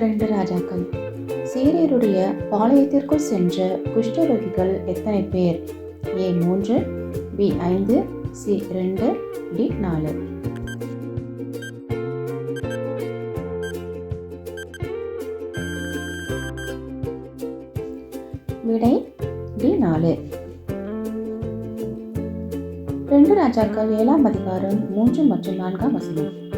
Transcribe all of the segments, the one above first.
ரெண்டு ராஜாக்கள். சீரியருடைய பாளையத்திற்குள் சென்ற குஷ்டரோகிகள் எத்தனை பேர்? ஏ மூன்று பி ஐந்து சி ரெண்டு டி நாலு. விடை டி நாலு. ரெண்டு ராஜாக்கள் ஏழாம் அதிகாரம் மூன்று மற்றும் நான்காம் வசனம்.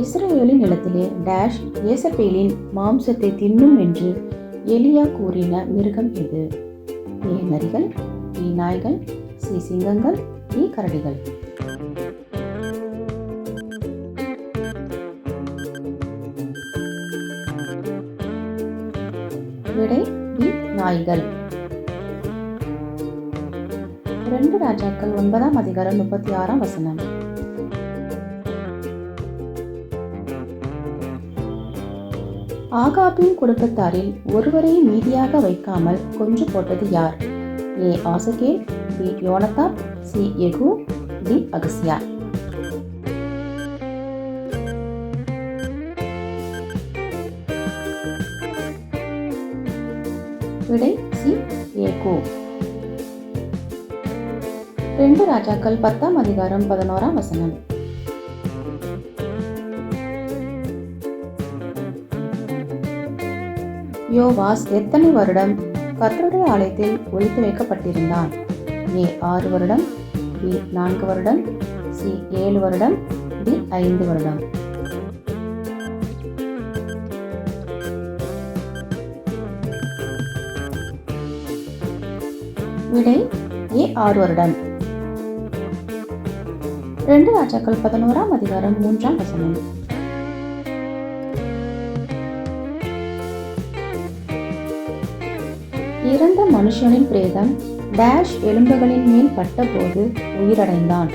இஸ்ரவேலின் நிலத்திலே டேஷ் ஏசபேலின் மாம்சத்தை தின்னும் என்று எலியா கூறின மிருகம் இது ஏ நரிகள் ஈ நாய்கள் சி சிங்கங்கள் டி கரடிகள். விடை நாய்கள். ரெண்டு ராஜாக்கள் ஒன்பதாம் அதிகாரம் முப்பத்தி ஆறாம் வசனம். ஆகாபின் குடும்பத்தாரில் ஒருவரை மீதியாக வைக்காமல் கொன்று போட்டது யார்? ஏ. ஆசகே பி. யோனதா சி. எகு டி. அகசியா. விடை சி. ஏகு ரெண்டு ராஜாக்கள் பத்தாம் அதிகாரம் பதினோராம் வசனம். யோவாஸ் எத்தனை வருடம்? கத்தருடைய ஆலயத்தில் ஒழித்து வைக்கப்பட்டிருந்தான். ஏ ஆறு வருடம் பி நான்கு வருடம் சி ஏழு வருடம் டி ஐந்து வருடம். விடை ஏ ஆறு வருடம். ரெண்டு ராஜாக்கள் பதினோராம் அதிகாரம் மூன்றாம் வசனம். இறந்த மனுஷனின் பிரேதம் டேஷ் எலும்புகளின் மேல் பட்டபோது உயிரடைந்தான்.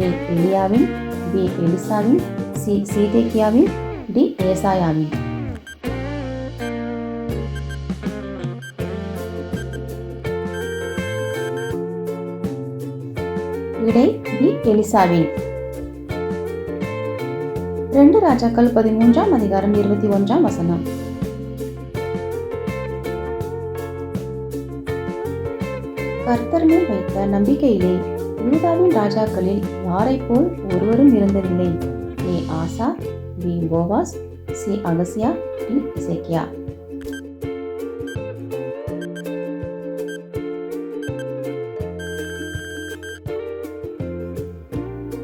ஏ எலியாவின் பி எலிசாவின் சி சீதேக்கியாவின் டி ஏசாயாவின். விடை பி எலிசாவின். ரெண்டு ராஜாக்கள் பதிமூன்றாம் அதிகாரம் இருபத்தி ஒன்றாம் வசனம். கர்த்தர் மேல் வைத்த நம்பிக்கையிலே யூதாவின் ராஜாக்களில் யாரைப் போல் ஒருவரும் இருந்ததில்லை. ஏ ஆசா பி போவாஸ் சி அகசியா டி இசைக்கியா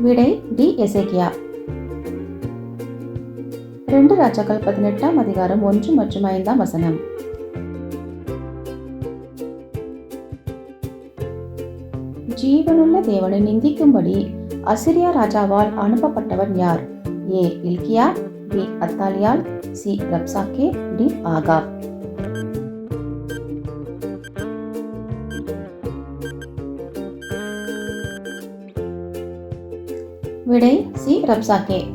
விடை டி எசேக்கியா. ரெண்டு ராஜாக்கள் பதினெட்டாம் அதிகாரம் ஒன்று மற்றும் ஐந்தாம் வசனம். ஜீவனுள்ள தேவனை நிந்திக்கும்படி அசிரியா ராஜாவால் அனுப்பப்பட்டவன் யார்? ஏ. இல்கியா பி. அத்தாலியால் சி. ரப்சாக்கே டி. ஆகாப். விடை சி. ரப்சாக்கே.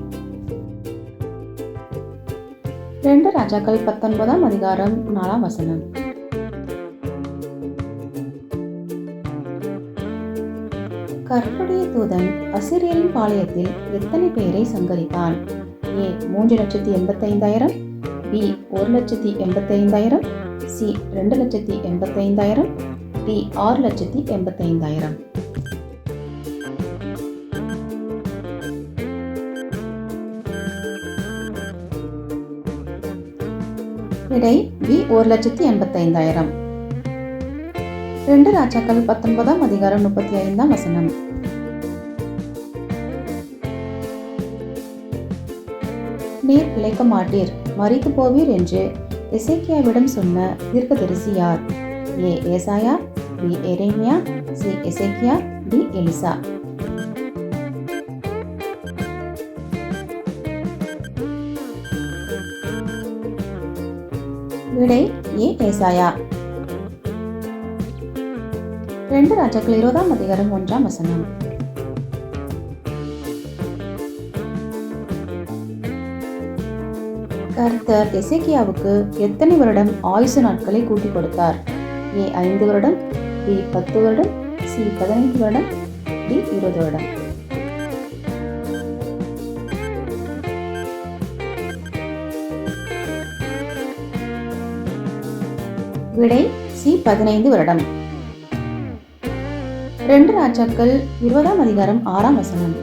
ரெண்டு ராஜாக்கள் பத்தொன்பதாம் அதிகாரம் நாலாம் வசனம். கர்த்தருடைய தூதன் அசிரியலின் பாளையத்தில் எத்தனை பேரை சங்கரித்தான்? ஏ மூன்று லட்சத்தி எண்பத்தைந்தாயிரம் பி ஒரு லட்சத்தி எண்பத்தைந்தாயிரம் சி ரெண்டு லட்சத்தி எண்பத்தைந்தாயிரம் டி ஆறு லட்சத்தி எண்பத்தைந்தாயிரம். விடை பி ஒரு லட்சத்தி எண்பத்தைந்தாயிரம். ரெண்டு ராஜாக்கள் பத்தொன்பதாம் அதிகாரம் முப்பத்தி ஐந்தாம் வசனம். நீர் பிழைக்க மாட்டீர் மறித்து போவீர் என்று எசேக்கியாவிடம் சொன்ன தீர்க்கதரிசி யார்? ஏ ஏசாயா பி எரேமியா சி எசேக்கியா டி எலிசா. விடை ஏ ஏசாயா. రెండు రాజకులు ఇరవదాం அதிகாரம் ஒன்றாம் வசனம். கர்த்தர் எசேக்கியாவுக்கு எத்தனை வருடம் ஆயுசு நாட்களை கூட்டி கொடுத்தார்? ஏ ஐந்து வருடம் பி பத்து வருடம் சி பதினைந்து வருடம் டி இருபது வருடம். விடை சி பதினைந்து வருடம். ரெண்டு ராஜாக்கள் இருபதாம் அதிகாரம் ஆறாம் வசனம்.